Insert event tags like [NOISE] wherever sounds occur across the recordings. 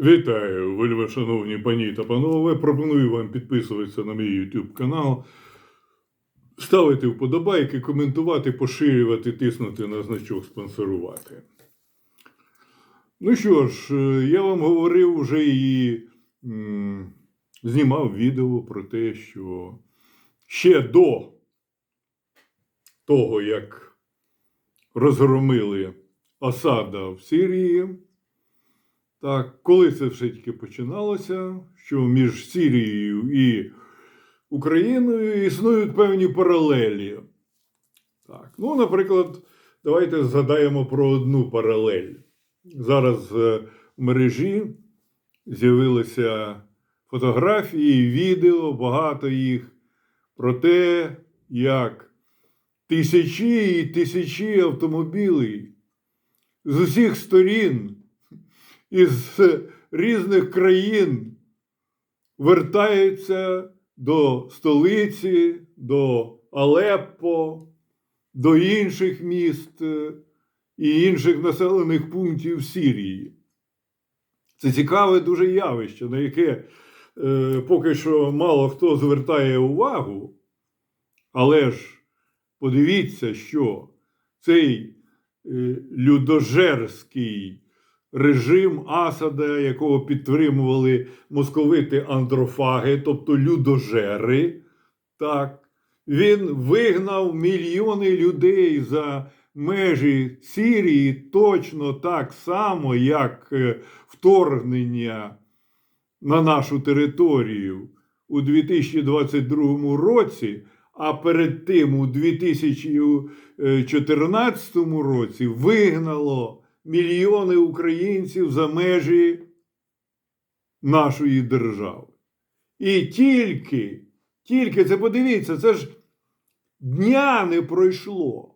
Вітаю, вельми шановні пані та панове. Пропоную вам підписуватися на мій YouTube канал, ставити вподобайки, коментувати, поширювати, тиснути на значок спонсорувати. Ну що ж, е, я вам говорив уже і м, знімав відео про те, що ще до того, як розгромили Асада в Сирії. Так, коли це все таки починалося, що між Сірією і Україною існують певні паралелі. Так, ну, наприклад, давайте згадаємо про одну паралель. Зараз е, в мережі з'явилися фотографії, відео, багато їх про те, як тисячі і тисячі автомобілів з усіх сторін із різних країн вертаються до столиці, до Алеппо, до інших міст е, і інших населених пунктів Сирії. Це цікаве дуже явище, на яке е, поки що мало хто звертає увагу, але ж подивіться, що цей е, людожерський режим Асада, якого підтримували московити андрофаги, тобто людожери, так, він вигнав мільйони людей за межі Сирії точно так само, як е, вторгнення на нашу територію у 2022 році, а перед тим у 2014 році вигнало мільйони українців за межі нашої держави. І тільки, тільки це подивіться, це ж дня не пройшло.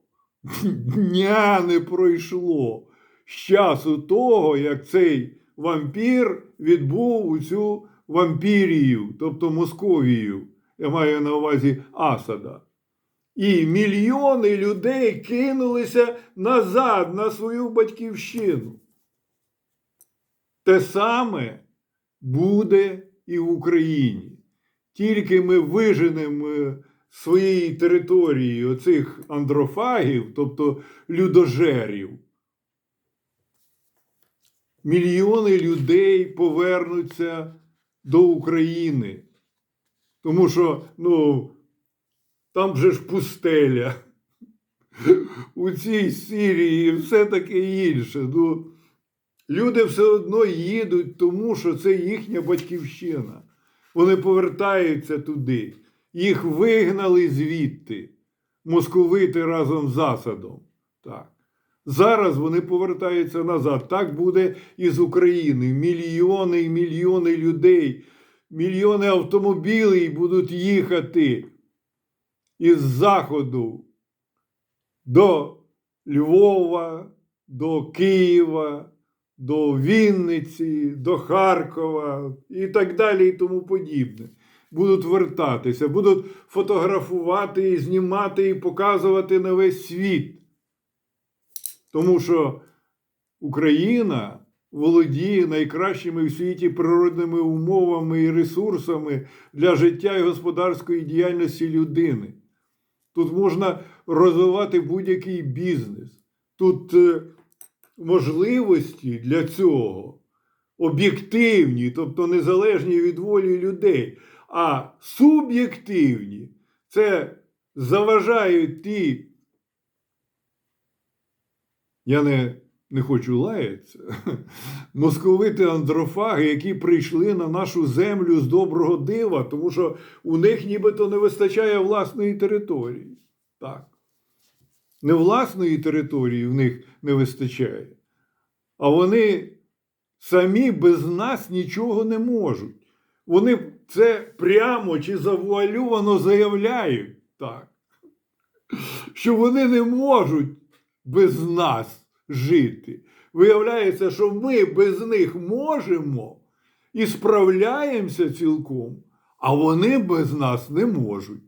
Дня не пройшло з часу того, як цей вампір відбув у цю вампірію, тобто Московію, я маю на увазі Асада. І мільйони людей кинулися назад на свою батьківщину. Те саме буде і в Україні. Тільки ми виженемо своєї території оцих андрофагів, тобто людожерів. Мільйони людей повернуться до України. Тому що, ну, там же ж пустеля. У цій Сирії і все таке інше. Ну, люди все одно їдуть, тому що це їхня батьківщина. Вони повертаються туди. Їх вигнали звідти, московити разом з засадом. Так. Зараз вони повертаються назад. Так буде і з України. Мільйони і мільйони людей, мільйони автомобілів будуть їхати із заходу до Львова, до Києва, до Вінниці, до Харкова і так далі, і тому подібне. Будуть вертатися, будуть фотографувати, і знімати і показувати на весь світ. Тому що Україна володіє найкращими в світі природними умовами і ресурсами для життя і господарської діяльності людини. Тут можна розвивати будь-який бізнес. Тут е, можливості для цього об'єктивні, тобто незалежні від волі людей, а суб'єктивні це заважають ті. Я не, не хочу лаятися. [LAUGHS] Московити андрофаги, які прийшли на нашу землю з доброго дива, тому що у них нібито не вистачає власної території. Так. Не власної території в них не вистачає. А вони самі без нас нічого не можуть. Вони це прямо чи завуальовано заявляють, так, що вони не можуть без нас жити. Виявляється, що ми без них можемо і справляємося цілком, а вони без нас не можуть.